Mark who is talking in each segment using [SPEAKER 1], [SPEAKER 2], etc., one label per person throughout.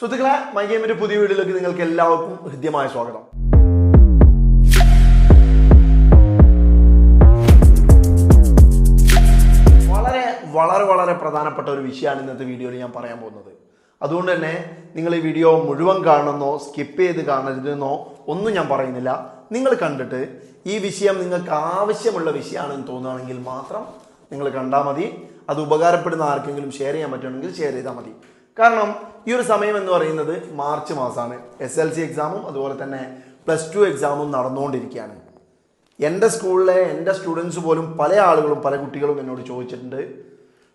[SPEAKER 1] സുഹൃത്തുക്കളെ മൈഗേമിന്റെ പുതിയ വീഡിയോയിലേക്ക് നിങ്ങൾക്ക് എല്ലാവർക്കും ഹൃദ്യമായ സ്വാഗതം. വളരെ വളരെ വളരെ പ്രധാനപ്പെട്ട ഒരു വിഷയമാണ് ഇന്നത്തെ വീഡിയോയിൽ ഞാൻ പറയാൻ പോകുന്നത്. അതുകൊണ്ട് തന്നെ നിങ്ങൾ ഈ വീഡിയോ മുഴുവൻ കാണണമെന്നോ സ്കിപ്പ് ചെയ്ത് കാണരുതെന്നോ ഒന്നും ഞാൻ പറയുന്നില്ല. നിങ്ങൾ കണ്ടിട്ട് ഈ വിഷയം നിങ്ങൾക്ക് ആവശ്യമുള്ള വിഷയമാണെന്ന് തോന്നുകയാണെങ്കിൽ മാത്രം നിങ്ങൾ കണ്ടാൽ മതി. അത് ഉപകാരപ്പെടുന്ന ആർക്കെങ്കിലും ഷെയർ ചെയ്യാൻ പറ്റുകയാണെങ്കിൽ ഷെയർ ചെയ്താൽ മതി. കാരണം ഈ ഒരു സമയം എന്ന് പറയുന്നത് മാർച്ച് മാസമാണ്. എസ് എൽ സി എക്സാമും അതുപോലെ തന്നെ പ്ലസ് ടു എക്സാമും നടന്നുകൊണ്ടിരിക്കുകയാണ്. എന്റെ സ്കൂളിലെ എന്റെ സ്റ്റുഡൻസ് പോലും പല ആളുകളും പല കുട്ടികളും എന്നോട് ചോദിച്ചിട്ടുണ്ട്.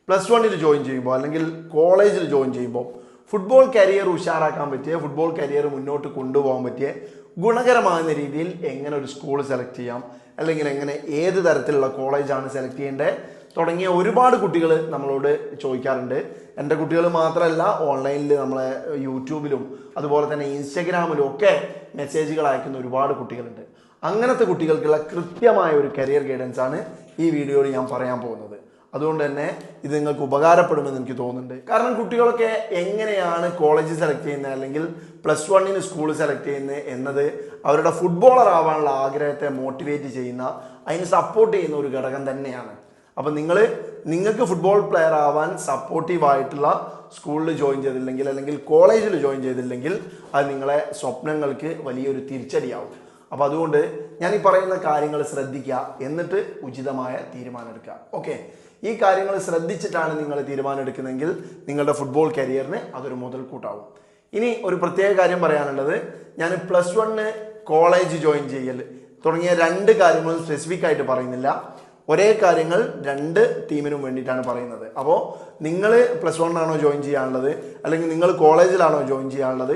[SPEAKER 1] പ്ലസ് വണ്ണിൽ ജോയിൻ ചെയ്യുമ്പോൾ അല്ലെങ്കിൽ കോളേജിൽ ജോയിൻ ചെയ്യുമ്പോൾ ഫുട്ബോൾ കരിയർ ഉഷാറാക്കാൻ പറ്റിയ ഫുട്ബോൾ കരിയർ മുന്നോട്ട് കൊണ്ടുപോകാൻ പറ്റിയ ഗുണകരമാകുന്ന രീതിയിൽ എങ്ങനെ ഒരു സ്കൂൾ സെലക്ട് ചെയ്യാം? അല്ലെങ്കിൽ എങ്ങനെ ഏത് തരത്തിലുള്ള കോളേജാണ് സെലക്ട് ചെയ്യേണ്ടത്? തുടങ്ങിയ ഒരുപാട് കുട്ടികൾ നമ്മളോട് ചോദിക്കാറുണ്ട്. എന്റെ കുട്ടികൾ മാത്രമല്ല ഓൺലൈനിൽ നമ്മളെ യൂട്യൂബിലും അതുപോലെ തന്നെ ഇൻസ്റ്റഗ്രാമിലും ഒക്കെ മെസ്സേജുകൾ അയക്കുന്ന ഒരുപാട് കുട്ടികളുണ്ട്. അങ്ങനത്തെ കുട്ടികൾക്കുള്ള കൃത്യമായ ഒരു കരിയർ ഗൈഡൻസ് ആണ് ഈ വീഡിയോയിൽ ഞാൻ പറയാൻ പോകുന്നത്. അതുകൊണ്ട് തന്നെ ഇത് നിങ്ങൾക്ക് ഉപകാരപ്പെടുമെന്ന് എനിക്ക് തോന്നുന്നുണ്ട്. കാരണം കുട്ടികളൊക്കെ എങ്ങനെയാണ് കോളേജ് സെലക്ട് ചെയ്യുന്നത് അല്ലെങ്കിൽ പ്ലസ് വണ്ണിന് സ്കൂൾ സെലക്ട് ചെയ്യുന്നത് എന്നത് അവരുടെ ഫുട്ബോളർ ആവാനുള്ള ആഗ്രഹത്തെ മോട്ടിവേറ്റ് ചെയ്യുന്ന അതിന് സപ്പോർട്ട് ചെയ്യുന്ന ഒരു ഘടകം തന്നെയാണ് അപ്പം നിങ്ങൾ നിങ്ങൾക്ക് ഫുട്ബോൾ പ്ലെയർ ആവാൻ സപ്പോർട്ടീവ് ആയിട്ടുള്ള സ്കൂളിൽ ജോയിൻ ചെയ്തില്ലെങ്കിൽ അല്ലെങ്കിൽ കോളേജിൽ ജോയിൻ ചെയ്തില്ലെങ്കിൽ അത് നിങ്ങളെ സ്വപ്നങ്ങൾക്ക് വലിയൊരു തിരിച്ചടിയാവും. അപ്പോൾ അതുകൊണ്ട് ഞാൻ ഈ പറയുന്ന കാര്യങ്ങൾ ശ്രദ്ധിക്കുക എന്നിട്ട് ഉചിതമായ തീരുമാനം എടുക്കുക ഓക്കെ? ഈ കാര്യങ്ങൾ ശ്രദ്ധിച്ചിട്ടാണ് നിങ്ങൾ തീരുമാനം എടുക്കുന്നതെങ്കിൽ നിങ്ങളുടെ ഫുട്ബോൾ കരിയറിന് അതൊരു മുതൽക്കൂട്ടാവും. ഇനി ഒരു പ്രത്യേക കാര്യം പറയാനുള്ളത്. ഞാൻ പ്ലസ് വണ്ണ് കോളേജ് ജോയിൻ ചെയ്യൽ തുടങ്ങിയ രണ്ട് കാര്യങ്ങളും സ്പെസിഫിക് ആയിട്ട് പറയുന്നില്ല. ഒരേ കാര്യങ്ങൾ രണ്ട് ടീമിനും വേണ്ടിയിട്ടാണ് പറയുന്നത്. അപ്പോൾ നിങ്ങൾ പ്ലസ് വണ്ണാണോ ജോയിൻ ചെയ്യാനുള്ളത്? അല്ലെങ്കിൽ നിങ്ങൾ കോളേജിലാണോ ജോയിൻ ചെയ്യാനുള്ളത്?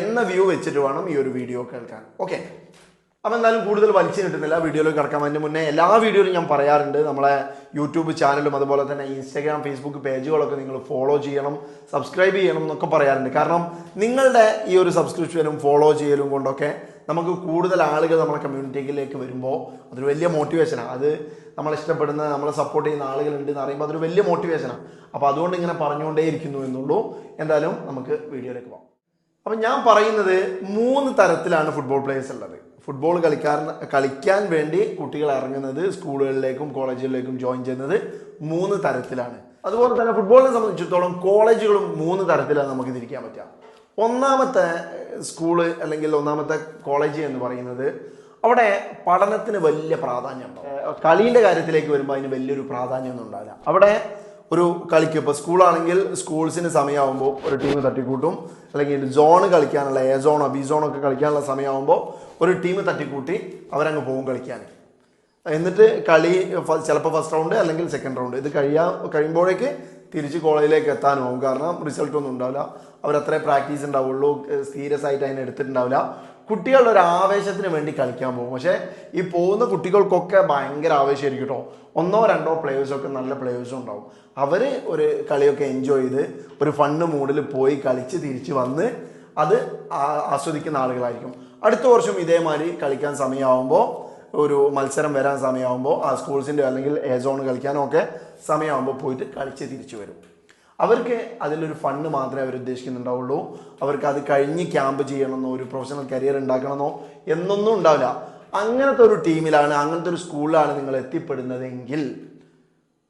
[SPEAKER 1] എന്ന വ്യൂ വെച്ചിട്ട് വേണം ഈ ഒരു വീഡിയോ കേൾക്കാൻ. ഓക്കെ അപ്പം എന്തായാലും കൂടുതൽ വലിച്ചു കിട്ടുന്നില്ല. വീഡിയോയിലേക്ക് കിടക്കാൻ അതിന് മുന്നേ എല്ലാ വീഡിയോയിലും ഞാൻ പറയാറുണ്ട്. നമ്മളെ യൂട്യൂബ് ചാനലും അതുപോലെ തന്നെ ഇൻസ്റ്റാഗ്രാം ഫേസ്ബുക്ക് പേജുകളൊക്കെ നിങ്ങൾ ഫോളോ ചെയ്യണം സബ്സ്ക്രൈബ് ചെയ്യണം എന്നൊക്കെ പറയാറുണ്ട്. കാരണം നിങ്ങളുടെ ഈ ഒരു സബ്സ്ക്രിപ്ഷനും ഫോളോ ചെയ്യലും കൊണ്ടൊക്കെ നമുക്ക് കൂടുതൽ ആളുകൾ നമ്മുടെ കമ്മ്യൂണിറ്റിയിലേക്ക് വരുമ്പോൾ അതൊരു വലിയ മോട്ടിവേഷനാണ് അത് നമ്മളെ ഇഷ്ടപ്പെടുന്ന നമ്മളെ സപ്പോർട്ട് ചെയ്യുന്ന ആളുകളുണ്ട് എന്ന് പറയുമ്പോൾ അതൊരു വലിയ മോട്ടിവേഷനാണ് അപ്പോൾ അതുകൊണ്ട് ഇങ്ങനെ പറഞ്ഞുകൊണ്ടേ ഇരിക്കുന്നു എന്നുള്ളൂ. എന്തായാലും നമുക്ക് വീഡിയോയിലേക്ക് പോകാം. അപ്പം ഞാൻ പറയുന്നത് മൂന്ന് തരത്തിലാണ് ഫുട്ബോൾ പ്ലേയേഴ്സ് ഉള്ളത്. ഫുട്ബോൾ കളിക്കാൻ കളിക്കാൻ വേണ്ടി കുട്ടികൾ ഇറങ്ങുന്നത് സ്കൂളുകളിലേക്കും കോളേജുകളിലേക്കും ജോയിൻ ചെയ്യുന്നത് മൂന്ന് തരത്തിലാണ്. അതുപോലെ തന്നെ ഫുട്ബോളിനെ സംബന്ധിച്ചിടത്തോളം കോളേജുകളും മൂന്ന് തരത്തിലാണ് നമുക്ക് തിരിക്കാൻ പറ്റുക. ഒന്നാമത്തെ സ്കൂൾ അല്ലെങ്കിൽ ഒന്നാമത്തെ കോളേജ് എന്ന് പറയുന്നത് അവിടെ പഠനത്തിന് വലിയ പ്രാധാന്യം ഉണ്ടാവും. കളീന്റെ കാര്യത്തിലേക്ക് വരുമ്പോൾ അതിന് വലിയൊരു പ്രാധാന്യമൊന്നും ഉണ്ടാവില്ല. അവിടെ ഒരു കളിക്ക് ഇപ്പോൾ സ്കൂളാണെങ്കിൽ സ്കൂൾസിന് സമയമാകുമ്പോൾ ഒരു ടീം തട്ടിക്കൂട്ടും അല്ലെങ്കിൽ സോൺ കളിക്കാനുള്ള എ സോണോ ബി സോണോ ഒക്കെ കളിക്കാനുള്ള സമയമാകുമ്പോൾ ഒരു ടീം തട്ടിക്കൂട്ടി അവരങ്ങ് പോകും കളിക്കാൻ. എന്നിട്ട് കളി ചിലപ്പോൾ ഫസ്റ്റ് റൗണ്ട് അല്ലെങ്കിൽ സെക്കൻഡ് റൗണ്ട് ഇത് കഴിയാ കഴിയുമ്പോഴേക്ക് തിരിച്ച് കോളേജിലേക്ക് എത്താനാവും കാരണം റിസൾട്ട് ഒന്നും ഉണ്ടാവില്ല അവരത്രേ പ്രാക്ടീസ് ഉണ്ടാവുള്ളൂ സീരിയസ് ആയിട്ട് അതിനെ എടുത്തിട്ടുണ്ടാവില്ല. കുട്ടികളുടെ ഒരു ആവേശത്തിന് വേണ്ടി കളിക്കാൻ പോകും. പക്ഷേ ഈ പോകുന്ന കുട്ടികൾക്കൊക്കെ ഭയങ്കര ആവേശമായിരിക്കും കേട്ടോ. ഒന്നോ രണ്ടോ പ്ലേയേഴ്സൊക്കെ നല്ല പ്ലേയേഴ്സും ഉണ്ടാവും. അവർ ഒരു കളിയൊക്കെ എൻജോയ് ചെയ്ത് ഒരു ഫണ്ട് മൂഡിൽ പോയി കളിച്ച് തിരിച്ച് വന്ന് അത് ആസ്വദിക്കുന്ന ആളുകളായിരിക്കും. അടുത്ത വർഷം ഇതേമാതിരി കളിക്കാൻ സമയമാകുമ്പോൾ ഒരു മത്സരം വരാൻ സമയമാകുമ്പോൾ ആ സ്കൂൾസിന്റെ അല്ലെങ്കിൽ എ സോൺ കളിക്കാനോ ഒക്കെ സമയമാകുമ്പോൾ പോയിട്ട് കളിച്ച് തിരിച്ചു വരും. അവർക്ക് അതിലൊരു ഫണ്ട് മാത്രമേ അവർ ഉദ്ദേശിക്കുന്നുണ്ടാവുള്ളൂ. അവർക്ക് അത് കഴിഞ്ഞ് ക്യാമ്പ് ചെയ്യണമെന്നോ ഒരു പ്രൊഫഷണൽ കരിയർ ഉണ്ടാക്കണമെന്നോ എന്നൊന്നും ഉണ്ടാവില്ല. അങ്ങനത്തെ ഒരു ടീമിലാണ് അങ്ങനത്തെ ഒരു സ്കൂളിലാണ് നിങ്ങൾ എത്തിപ്പെടുന്നതെങ്കിൽ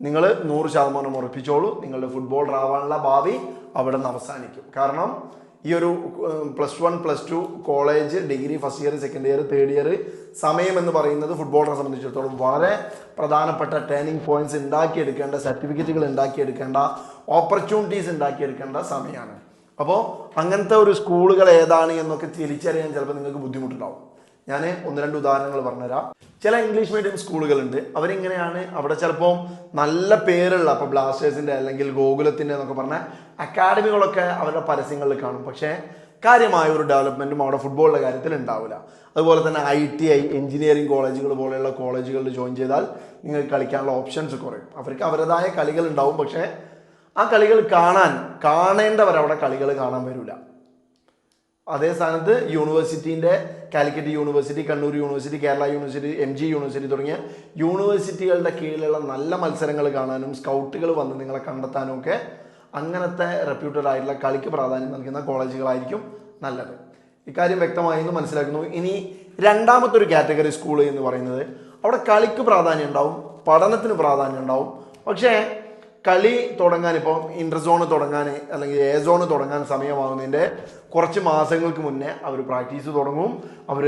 [SPEAKER 1] നിങ്ങൾ നൂറ് ശതമാനം ഉറപ്പിച്ചോളൂ. നിങ്ങളുടെ ഫുട്ബോളർ ആവാനുള്ള ഭാവി അവിടെ നിന്ന് അവസാനിക്കും. കാരണം ഈ ഒരു plus one plus two college degree first year second year third year സമയം എന്ന് പറയുന്നത് ഫുട്ബോളറെ സംബന്ധിച്ചിടത്തോളം വളരെ പ്രധാനപ്പെട്ട ട്രെയിനിങ് പോയിന്റ്സ് ഉണ്ടാക്കിയെടുക്കേണ്ട സർട്ടിഫിക്കറ്റുകൾ ഉണ്ടാക്കിയെടുക്കേണ്ട ഓപ്പർച്യൂണിറ്റീസ് ഉണ്ടാക്കിയെടുക്കേണ്ട സമയമാണ്. അപ്പോൾ അങ്ങനത്തെ ഒരു സ്കൂളുകൾ ഏതാണ് എന്നൊക്കെ തിരിച്ചറിയാൻ ചിലപ്പോൾ നിങ്ങൾക്ക് ബുദ്ധിമുട്ടുണ്ടാവും. ഞാൻ ഒന്ന് രണ്ട് ഉദാഹരണങ്ങൾ പറഞ്ഞുതരാം. ചില ഇംഗ്ലീഷ് മീഡിയം സ്കൂളുകളുണ്ട്. അവരിങ്ങനെയാണ് അവിടെ ചിലപ്പോൾ നല്ല പേരുള്ള ഇപ്പോൾ ബ്ലാസ്റ്റേഴ്സിന്റെ അല്ലെങ്കിൽ ഗോകുലത്തിന്റെ എന്നൊക്കെ പറഞ്ഞ അക്കാഡമികളൊക്കെ അവരുടെ പരസ്യങ്ങളിൽ കാണും. പക്ഷേ കാര്യമായ ഒരു ഡെവലപ്മെന്റും അവിടെ ഫുട്ബോളിന്റെ കാര്യത്തിൽ ഉണ്ടാവില്ല. അതുപോലെ തന്നെ ഐ ടി ഐ എഞ്ചിനീയറിംഗ് കോളേജുകൾ പോലെയുള്ള കോളേജുകളിൽ ജോയിൻ ചെയ്താൽ നിങ്ങൾക്ക് കളിക്കാനുള്ള ഓപ്ഷൻസ് കുറയും. അവർക്ക് അവരുടേതായ കളികൾ ഉണ്ടാവും പക്ഷേ ആ കളികൾ കാണാൻ കാണേണ്ടവർ അവിടെ കളികൾ കാണാൻ വരില്ല അതേ സ്ഥാനത്ത് യൂണിവേഴ്സിറ്റീന്റെ Calicut university Kannur university Kerala university M G university തുടങ്ങിയ യൂണിവേഴ്സിറ്റികളുടെ കീഴിലുള്ള നല്ല മത്സരങ്ങൾ കാണാനും സ്കൗട്ടുകൾ വന്ന് നിങ്ങളെ കണ്ടെത്താനും ഒക്കെ അങ്ങനത്തെ റെപ്യൂട്ടഡ് ആയിട്ടുള്ള കളിക്ക് പ്രാധാന്യം നൽകുന്ന കോളേജുകളായിരിക്കും നല്ലത്. ഇക്കാര്യം വ്യക്തമായി എന്ന് മനസ്സിലാക്കുന്നു. ഇനി രണ്ടാമത്തെ ഒരു കാറ്റഗറി സ്കൂൾ എന്ന് പറയുന്നത് അവിടെ കളിക്ക് പ്രാധാന്യം ഉണ്ടാവും പഠനത്തിന് പ്രാധാന്യം ഉണ്ടാവും. പക്ഷേ കളി തുടങ്ങാൻ ഇപ്പം ഇന്റർ സോൺ തുടങ്ങാൻ അല്ലെങ്കിൽ എ സോൺ തുടങ്ങാൻ സമയമാകുന്നതിന്റെ കുറച്ച് മാസങ്ങൾക്ക് മുന്നേ അവർ പ്രാക്ടീസ് തുടങ്ങും. അവർ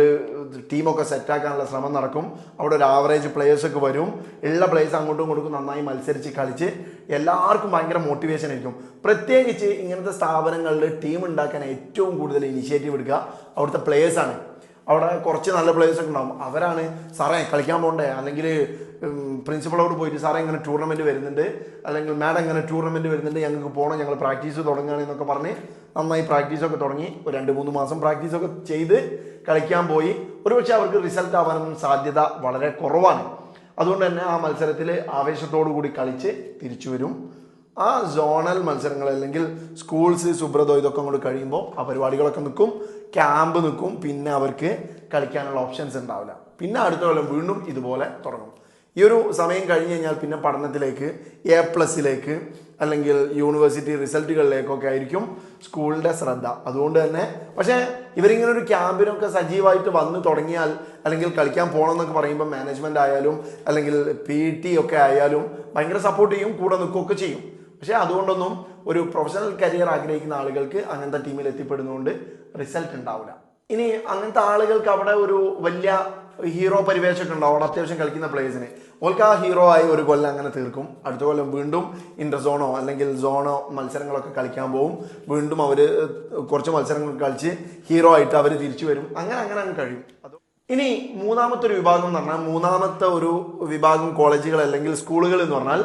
[SPEAKER 1] ടീമൊക്കെ സെറ്റാക്കാനുള്ള ശ്രമം നടക്കും. അവിടെ ഒരു ആവറേജ് പ്ലേയേഴ്സൊക്കെ വരും. ഉള്ള പ്ലേയേഴ്സ് അങ്ങോട്ടും ഇങ്ങോട്ടും നന്നായി മത്സരിച്ച് കളിച്ച് എല്ലാവർക്കും ഭയങ്കര മോട്ടിവേഷൻ ആയിരിക്കും. പ്രത്യേകിച്ച് ഇങ്ങനത്തെ സ്ഥാപനങ്ങളിൽ ടീം ഉണ്ടാക്കാൻ ഏറ്റവും കൂടുതൽ ഇനിഷ്യേറ്റീവ് എടുക്കുക അവിടുത്തെ പ്ലേയേഴ്സാണ് അവിടെ കുറച്ച് നല്ല പ്ലേയേഴ്സ് ഒക്കെ ഉണ്ടാവും. അവരാണ് സാറേ കളിക്കാൻ പോകണ്ടേ അല്ലെങ്കിൽ പ്രിൻസിപ്പളോട് പോയിട്ട് സാറേ ഇങ്ങനെ ടൂർണമെന്റ് വരുന്നുണ്ട്. അല്ലെങ്കിൽ മാഡം ഇങ്ങനെ ടൂർണമെന്റ് വരുന്നുണ്ട്. ഞങ്ങൾക്ക് പോകണം ഞങ്ങൾ പ്രാക്ടീസ് തുടങ്ങുകയാണ് എന്നൊക്കെ പറഞ്ഞ് നന്നായി പ്രാക്ടീസൊക്കെ തുടങ്ങി. ഒരു രണ്ട് മൂന്ന് മാസം പ്രാക്ടീസൊക്കെ ചെയ്ത് കളിക്കാൻ പോയി. ഒരുപക്ഷെ അവർക്ക് റിസൾട്ട് ആവാനൊന്നും സാധ്യത വളരെ കുറവാണ്. അതുകൊണ്ട് തന്നെ ആ മത്സരത്തിൽ ആവേശത്തോടു കൂടി കളിച്ച് തിരിച്ചു വരും. ആ സോണൽ മത്സരങ്ങൾ അല്ലെങ്കിൽ സ്കൂൾസ് സുബ്രതോ ഇതൊക്കെ അങ്ങോട്ട് കഴിയുമ്പോൾ ആ പരിപാടികളൊക്കെ നിൽക്കും. ക്യാമ്പ് നിൽക്കും. പിന്നെ അവർക്ക് കളിക്കാനുള്ള ഓപ്ഷൻസ് ഉണ്ടാവില്ല. പിന്നെ അടുത്ത കൊല്ലം വീണ്ടും ഇതുപോലെ തുടങ്ങും. ഈ ഒരു സമയം കഴിഞ്ഞ് കഴിഞ്ഞാൽ പിന്നെ പഠനത്തിലേക്ക് എ പ്ലസിലേക്ക് അല്ലെങ്കിൽ യൂണിവേഴ്സിറ്റി റിസൾട്ടുകളിലേക്കൊക്കെ ആയിരിക്കും സ്കൂളിന്റെ ശ്രദ്ധ. അതുകൊണ്ട് തന്നെ പക്ഷേ ഇവരിങ്ങനെ ഒരു ക്യാമ്പിനൊക്കെ സജീവമായിട്ട് വന്ന് തുടങ്ങിയാൽ അല്ലെങ്കിൽ കളിക്കാൻ പോകണം എന്നൊക്കെ പറയുമ്പോൾ മാനേജ്മെന്റ് ആയാലും അല്ലെങ്കിൽ പി ടി ഒക്കെ ആയാലും ഭയങ്കര സപ്പോർട്ട് ചെയ്യും കൂടെ നിൽക്കുകയൊക്കെ ചെയ്യും. പക്ഷേ അതുകൊണ്ടൊന്നും ഒരു പ്രൊഫഷണൽ കരിയർ ആഗ്രഹിക്കുന്ന ആളുകൾക്ക് അങ്ങനത്തെ ടീമിൽ എത്തിപ്പെടുന്നതുകൊണ്ട് റിസൾട്ട് ഉണ്ടാവില്ല. ഇനി അങ്ങനത്തെ ആളുകൾക്ക് അവിടെ ഒരു വലിയ ഹീറോ പരിവേഷമൊക്കെ ഉണ്ടാവും. അവിടെ അത്യാവശ്യം കളിക്കുന്ന പ്ലേയേഴ്സിന് ഓൾക്ക് ആ ഹീറോ ആയി ഒരു കൊല്ലം അങ്ങനെ തീർക്കും. അടുത്ത കൊല്ലം വീണ്ടും ഇന്റർ സോണോ അല്ലെങ്കിൽ സോണോ മത്സരങ്ങളൊക്കെ കളിക്കാൻ പോകും വീണ്ടും അവർ കുറച്ച് മത്സരങ്ങൾ കളിച്ച് ഹീറോ ആയിട്ട് അവർ തിരിച്ചു വരും. അങ്ങനെ അങ്ങനെ അങ്ങ് കഴിയും. ഇനി മൂന്നാമത്തെ ഒരു വിഭാഗം എന്ന് പറഞ്ഞാൽ മൂന്നാമത്തെ ഒരു വിഭാഗം കോളേജുകൾ അല്ലെങ്കിൽ സ്കൂളുകൾ എന്ന് പറഞ്ഞാൽ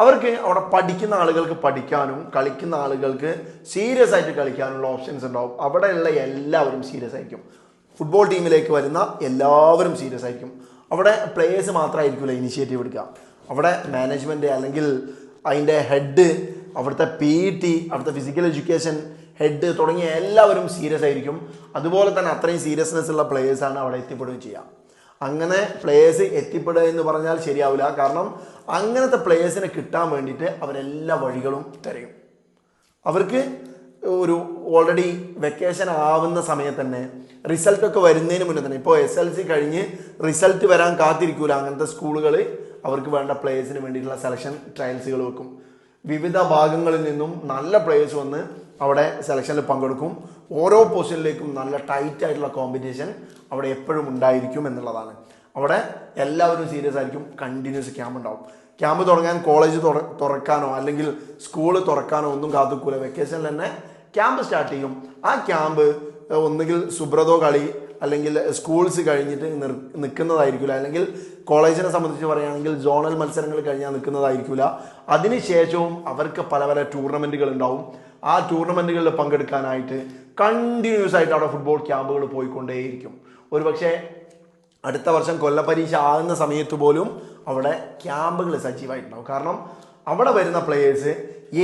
[SPEAKER 1] അവർക്ക് അവിടെ പഠിക്കുന്ന ആളുകൾക്ക് പഠിക്കാനും കളിക്കുന്ന ആളുകൾക്ക് സീരിയസ് ആയിട്ട് കളിക്കാനുള്ള ഓപ്ഷൻസ് ഉണ്ടാവും. അവിടെയുള്ള എല്ലാവരും സീരിയസ് ആയിരിക്കും. ഫുട്ബോൾ ടീമിലേക്ക് വരുന്ന എല്ലാവരും സീരിയസ് ആയിരിക്കും. അവിടെ പ്ലേയേഴ്സ് മാത്രമായിരിക്കില്ല ഇനിഷ്യേറ്റീവ് എടുക്കുക. അവിടെ മാനേജ്മെന്റ് അല്ലെങ്കിൽ അതിന്റെ ഹെഡ് അവിടുത്തെ പി ടി അവിടുത്തെ ഫിസിക്കൽ എഡ്യൂക്കേഷൻ ഹെഡ് തുടങ്ങിയ എല്ലാവരും സീരിയസ് ആയിരിക്കും. അതുപോലെ തന്നെ അത്രയും സീരിയസ്നെസ് ഉള്ള പ്ലേയേഴ്സാണ് അവിടെ എത്തിപ്പെടുകയും ചെയ്യുക. അങ്ങനെ പ്ലേയേഴ്സ് എത്തിപ്പെടുക എന്ന് പറഞ്ഞാൽ ശരിയാവില്ല. കാരണം അങ്ങനത്തെ പ്ലേയേഴ്സിനെ കിട്ടാൻ വേണ്ടിയിട്ട് അവരെല്ലാ വഴികളും തിരയും. അവർക്ക് ഒരു ഓൾറെഡി വെക്കേഷൻ ആവുന്ന സമയത്ത് തന്നെ റിസൾട്ടൊക്കെ വരുന്നതിന് മുന്നേ തന്നെ. ഇപ്പോൾ എസ് എൽ സി കഴിഞ്ഞ് റിസൾട്ട് വരാൻ കാത്തിരിക്കൂല. അങ്ങനത്തെ സ്കൂളുകൾ അവർക്ക് വേണ്ട പ്ലേയേഴ്സിന് വേണ്ടിയിട്ടുള്ള സെലക്ഷൻ ട്രയൽസുകൾ വെക്കും. വിവിധ ഭാഗങ്ങളിൽ നിന്നും നല്ല പ്ലേയേഴ്സ് വന്ന് അവിടെ സെലക്ഷനിൽ പങ്കെടുക്കും. ഓരോ പൊസിഷനിലേക്കും നല്ല ടൈറ്റ് ആയിട്ടുള്ള കോമ്പറ്റീഷൻ അവിടെ എപ്പോഴും ഉണ്ടായിരിക്കും എന്നുള്ളതാണ്. അവിടെ എല്ലാവരും സീരിയസ് ആയിരിക്കും കണ്ടിന്യൂസ് ക്യാമ്പ് ഉണ്ടാവും. ക്യാമ്പ് തുടങ്ങാൻ കോളേജ് തുറക്കാനോ അല്ലെങ്കിൽ സ്കൂൾ തുറക്കാനോ ഒന്നും കാത്തുക്കൂല. വെക്കേഷനിൽ തന്നെ ക്യാമ്പ് സ്റ്റാർട്ട് ചെയ്യും. ആ ക്യാമ്പ് ഒന്നുകിൽ സുബ്രതോ കളി അല്ലെങ്കിൽ സ്കൂൾസ് കഴിഞ്ഞിട്ട് നിൽക്കുന്നതായിരിക്കില്ല അല്ലെങ്കിൽ കോളേജിനെ സംബന്ധിച്ച് പറയുകയാണെങ്കിൽ ജോണൽ മത്സരങ്ങൾ കഴിഞ്ഞാൽ നിൽക്കുന്നതായിരിക്കില്ല അതിനുശേഷവും അവർക്ക് പല പല ടൂർണമെന്റുകൾ ഉണ്ടാവും. ആ ടൂർണമെന്റുകളിൽ പങ്കെടുക്കാനായിട്ട് കണ്ടിന്യൂസ് ആയിട്ട് അവിടെ ഫുട്ബോൾ ക്യാമ്പുകൾ പോയിക്കൊണ്ടേയിരിക്കും. ഒരുപക്ഷെ അടുത്ത വർഷം കൊല്ലപ്പരീക്ഷ ആകുന്ന സമയത്ത് പോലും അവിടെ ക്യാമ്പുകൾ സജീവമായിട്ടുണ്ടാവും. കാരണം അവിടെ വരുന്ന പ്ലെയേഴ്സ്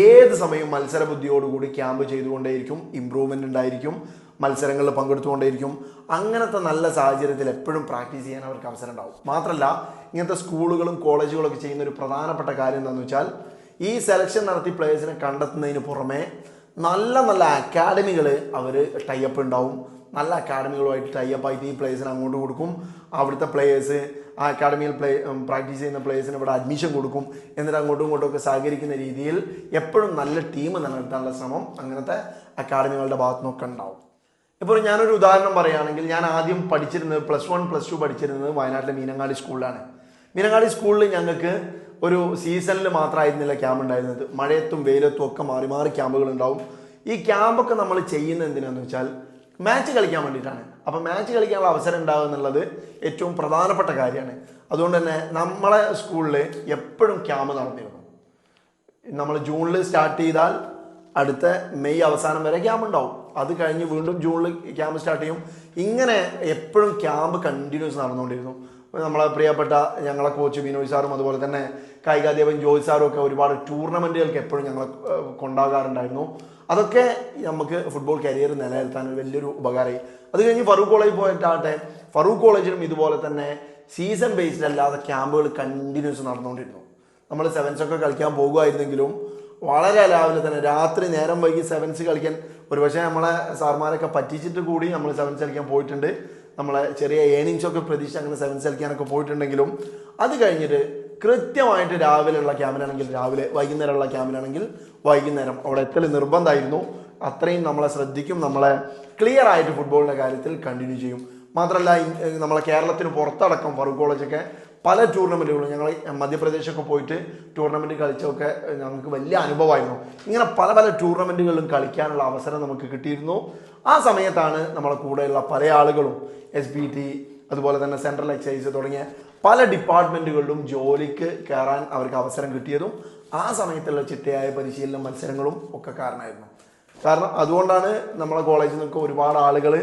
[SPEAKER 1] ഏത് സമയവും മത്സര ബുദ്ധിയോടുകൂടി ക്യാമ്പ് ചെയ്തുകൊണ്ടേയിരിക്കും ഇമ്പ്രൂവ്മെന്റ് ഉണ്ടായിരിക്കും മത്സരങ്ങളിൽ പങ്കെടുത്തുകൊണ്ടേയിരിക്കും അങ്ങനത്തെ നല്ല സാഹചര്യത്തിൽ എപ്പോഴും പ്രാക്ടീസ് ചെയ്യാൻ അവർക്ക് അവസരം ഉണ്ടാവും. മാത്രമല്ല ഇങ്ങനത്തെ സ്കൂളുകളും കോളേജുകളൊക്കെ ചെയ്യുന്ന ഒരു പ്രധാനപ്പെട്ട കാര്യം എന്താണെന്ന് വെച്ചാൽ ഈ സെലക്ഷൻ നടത്തി പ്ലേയേഴ്സിനെ കണ്ടെത്തുന്നതിന് പുറമെ നല്ല നല്ല അക്കാഡമികൾ അവർ ടൈപ്പ് ഉണ്ടാവും. നല്ല അക്കാഡമികളുമായിട്ട് ടൈപ്പ് ആയിട്ട് ഈ പ്ലേയേഴ്സിന് അങ്ങോട്ട് കൊടുക്കും. അവിടുത്തെ പ്ലേയേഴ്സ് ആ അക്കാഡമിയിൽ പ്ലേ പ്രാക്ടീസ് ചെയ്യുന്ന പ്ലേയേഴ്സിന് ഇവിടെ അഡ്മിഷൻ കൊടുക്കും. എന്നിട്ട് അങ്ങോട്ടും ഇങ്ങോട്ടും ഒക്കെ സഹകരിക്കുന്ന രീതിയിൽ എപ്പോഴും നല്ല ടീം നിലനിർത്താനുള്ള ശ്രമം അങ്ങനത്തെ അക്കാഡമികളുടെ ഭാഗത്തു നിന്നൊക്കെ ഉണ്ടാവും. ഇപ്പോൾ ഞാനൊരു ഉദാഹരണം പറയുകയാണെങ്കിൽ ഞാൻ ആദ്യം പഠിച്ചിരുന്നത് പ്ലസ് വൺ പ്ലസ് ടു പഠിച്ചിരുന്നത് വയനാട്ടിലെ മീനങ്ങാടി സ്കൂളിലാണ് മീനങ്ങാടി സ്കൂളിൽ ഞങ്ങൾക്ക് ഒരു സീസണിൽ മാത്രമായിരുന്നില്ല ക്യാമ്പ് ഉണ്ടായിരുന്നത്. മഴയത്തും വെയിലത്തും ഒക്കെ മാറി മാറി ക്യാമ്പുകൾ ഉണ്ടാവും. ഈ ക്യാമ്പൊക്കെ നമ്മൾ ചെയ്യുന്നത് എന്തിനാന്ന് വെച്ചാൽ മാച്ച് കളിക്കാൻ വേണ്ടിയിട്ടാണ്. അപ്പം മാച്ച് കളിക്കാനുള്ള അവസരം ഉണ്ടാവുക എന്നുള്ളത് ഏറ്റവും പ്രധാനപ്പെട്ട കാര്യമാണ്. അതുകൊണ്ട് തന്നെ നമ്മളെ സ്കൂളിൽ എപ്പോഴും ക്യാമ്പ് നടന്നിരുന്നു. നമ്മൾ ജൂണിൽ സ്റ്റാർട്ട് ചെയ്താൽ അടുത്ത മെയ് അവസാനം വരെ ക്യാമ്പ് ഉണ്ടാവും. അത് കഴിഞ്ഞ് വീണ്ടും ജൂണിൽ ക്യാമ്പ് സ്റ്റാർട്ട് ചെയ്യും. ഇങ്ങനെ എപ്പോഴും ക്യാമ്പ് കണ്ടിന്യൂസ് നടന്നുകൊണ്ടിരുന്നു. നമ്മളെ പ്രിയപ്പെട്ട ഞങ്ങളെ കോച്ച് ബിനോയ് സാറും അതുപോലെ തന്നെ കായികാധ്യാപകൻ ജോയ് സാറും ഒക്കെ ഒരുപാട് ടൂർണമെന്റുകൾക്ക് എപ്പോഴും ഞങ്ങളെ കൊണ്ടാകാറുണ്ടായിരുന്നു. അതൊക്കെ നമുക്ക് ഫുട്ബോൾ കരിയർ നിലനിർത്താൻ വലിയൊരു ഉപകാരമായി. അത് കഴിഞ്ഞ് ഫറൂഖ് കോളേജ് പോയിട്ടാകട്ടെ ഫറൂഖ് കോളേജിലും ഇതുപോലെ തന്നെ സീസൺ ബേസ്ഡ് അല്ലാതെ ക്യാമ്പുകൾ കണ്ടിന്യൂസ് നടന്നുകൊണ്ടിരുന്നു. നമ്മൾ സെവൻസ് ഒക്കെ കളിക്കാൻ പോകുമായിരുന്നെങ്കിലും വളരെ രാവിലെ തന്നെ രാത്രി നേരം വൈകി സെവൻസ് കളിക്കാൻ ഒരുപക്ഷെ നമ്മളെ സാർമാരൊക്കെ പറ്റിച്ചിട്ട് കൂടി നമ്മൾ സെവൻസ് കളിക്കാൻ പോയിട്ടുണ്ട്. നമ്മളെ ചെറിയ ഏണിങ്സ് ഒക്കെ പ്രതീക്ഷ അങ്ങനെ സെവൻസ് കളിക്കാനൊക്കെ പോയിട്ടുണ്ടെങ്കിലും അത് കഴിഞ്ഞിട്ട് കൃത്യമായിട്ട് രാവിലെയുള്ള ക്യാമ്പിനാണെങ്കിൽ രാവിലെ വൈകുന്നേരമുള്ള ക്യാമ്പിനാണെങ്കിൽ വൈകുന്നേരം അവിടെ എത്തൽ നിർബന്ധമായിരുന്നു. അത്രയും നമ്മളെ ശ്രദ്ധിക്കും നമ്മളെ ക്ലിയർ ആയിട്ട് ഫുട്ബോളിന്റെ കാര്യത്തിൽ കണ്ടിന്യൂ ചെയ്യും. മാത്രമല്ല നമ്മളെ കേരളത്തിന് പുറത്തടക്കം ഫറൂഖ് കോളേജൊക്കെ പല ടൂർണമെന്റുകളും ഞങ്ങൾ മധ്യപ്രദേശൊക്കെ പോയിട്ട് ടൂർണമെന്റ് കളിച്ചൊക്കെ ഞങ്ങൾക്ക് വലിയ അനുഭവമായിരുന്നു. ഇങ്ങനെ പല പല ടൂർണമെന്റുകളിലും കളിക്കാനുള്ള അവസരം നമുക്ക് കിട്ടിയിരുന്നു. ആ സമയത്താണ് നമ്മളെ കൂടെയുള്ള പല ആളുകളും എസ് ബി ടി അതുപോലെ തന്നെ സെൻട്രൽ എക്സൈസ് തുടങ്ങിയ പല ഡിപ്പാർട്ട്മെന്റുകളിലും ജോലിക്ക് കയറാൻ അവർക്ക് അവസരം കിട്ടിയതും ആ സമയത്തുള്ള ചിട്ടയായ പരിശീലന മത്സരങ്ങളും ഒക്കെ കാരണമായിരുന്നു. കാരണം അതുകൊണ്ടാണ് നമ്മളെ കോളേജിൽ നിന്നൊക്കെ ഒരുപാട് ആളുകൾ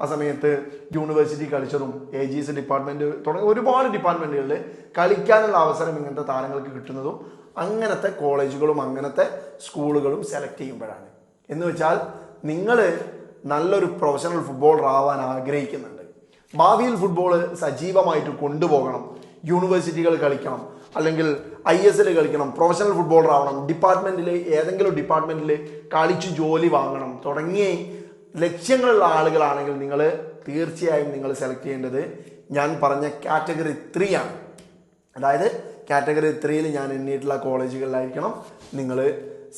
[SPEAKER 1] ആ സമയത്ത് യൂണിവേഴ്സിറ്റി കളിച്ചതും എ ജി എസ് ഡിപ്പാർട്ട്മെന്റ് തുടങ്ങിയ ഒരുപാട് ഡിപ്പാർട്ട്മെന്റുകളിൽ കളിക്കാനുള്ള അവസരം ഇങ്ങനത്തെ താരങ്ങൾക്ക് കിട്ടുന്നതും അങ്ങനത്തെ കോളേജുകളും അങ്ങനത്തെ സ്കൂളുകളും സെലക്ട് ചെയ്യുമ്പോഴാണ്. എന്ന് വെച്ചാൽ നിങ്ങൾ നല്ലൊരു പ്രൊഫഷണൽ ഫുട്ബോളർ ആവാൻ ആഗ്രഹിക്കുന്നുണ്ട്. ഭാവിയിൽ ഫുട്ബോൾ സജീവമായിട്ട് കൊണ്ടുപോകണം. യൂണിവേഴ്സിറ്റികൾ കളിക്കണം അല്ലെങ്കിൽ ഐ എസ് എൽ കളിക്കണം പ്രൊഫഷണൽ ഫുട്ബോളർ ആവണം ഡിപ്പാർട്ട്മെന്റിൽ ഏതെങ്കിലും ഡിപ്പാർട്ട്മെന്റിൽ കളിച്ച് ജോലി വാങ്ങണം. തുടങ്ങിയ ലക്ഷ്യങ്ങളുള്ള ആളുകളാണെങ്കിൽ നിങ്ങൾ തീർച്ചയായും നിങ്ങൾ സെലക്ട് ചെയ്യേണ്ടത് ഞാൻ പറഞ്ഞ കാറ്റഗറി ത്രീ ആണ്. അതായത് കാറ്റഗറി ത്രീയിൽ ഞാൻ എണ്ണിയിട്ടുള്ള കോളേജുകളിലായിരിക്കണം നിങ്ങൾ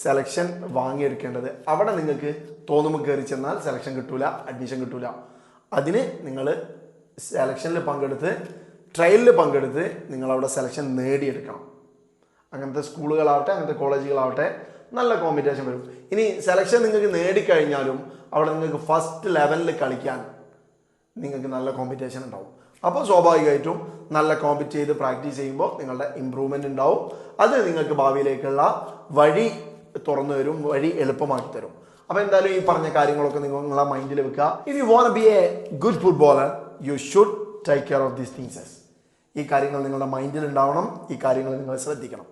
[SPEAKER 1] സെലക്ഷൻ വാങ്ങിയെടുക്കേണ്ടത്. അവിടെ നിങ്ങൾക്ക് തോന്നുമ്പോൾ കയറി ചെന്നാൽ സെലക്ഷൻ കിട്ടൂല അഡ്മിഷൻ കിട്ടൂല. അതിന് നിങ്ങൾ സെലക്ഷനിൽ പങ്കെടുത്ത് ട്രയലിൽ പങ്കെടുത്ത് നിങ്ങളവിടെ സെലക്ഷൻ നേടിയെടുക്കണം. അങ്ങനത്തെ സ്കൂളുകളാവട്ടെ അങ്ങനത്തെ കോളേജുകളാവട്ടെ നല്ല കോമ്പറ്റീഷൻ വരും. ഇനി സെലക്ഷൻ നിങ്ങൾക്ക് നേടിക്കഴിഞ്ഞാലും അവിടെ നിങ്ങൾക്ക് ഫസ്റ്റ് ലെവലിൽ കളിക്കാൻ നിങ്ങൾക്ക് നല്ല കോമ്പറ്റീഷൻ ഉണ്ടാവും. അപ്പോൾ സ്വാഭാവികമായിട്ടും നല്ല കോമ്പറ്റ് ചെയ്ത് പ്രാക്ടീസ് ചെയ്യുമ്പോൾ നിങ്ങളുടെ ഇമ്പ്രൂവ്മെന്റ് ഉണ്ടാവും. അത് നിങ്ങൾക്ക് ഭാവിയിലേക്കുള്ള വഴി തുറന്നു തരും വഴി എളുപ്പമാക്കി തരും. അപ്പോൾ എന്തായാലും ഈ പറഞ്ഞ കാര്യങ്ങളൊക്കെ നിങ്ങൾ നിങ്ങളെ മൈൻഡിൽ വെക്കുക. If you want be a good footballer you should take care of these things ഈ കാര്യങ്ങൾ നിങ്ങളുടെ മൈൻഡിൽ ഉണ്ടാവണം ഈ കാര്യങ്ങൾ നിങ്ങൾ ശ്രദ്ധിക്കണം.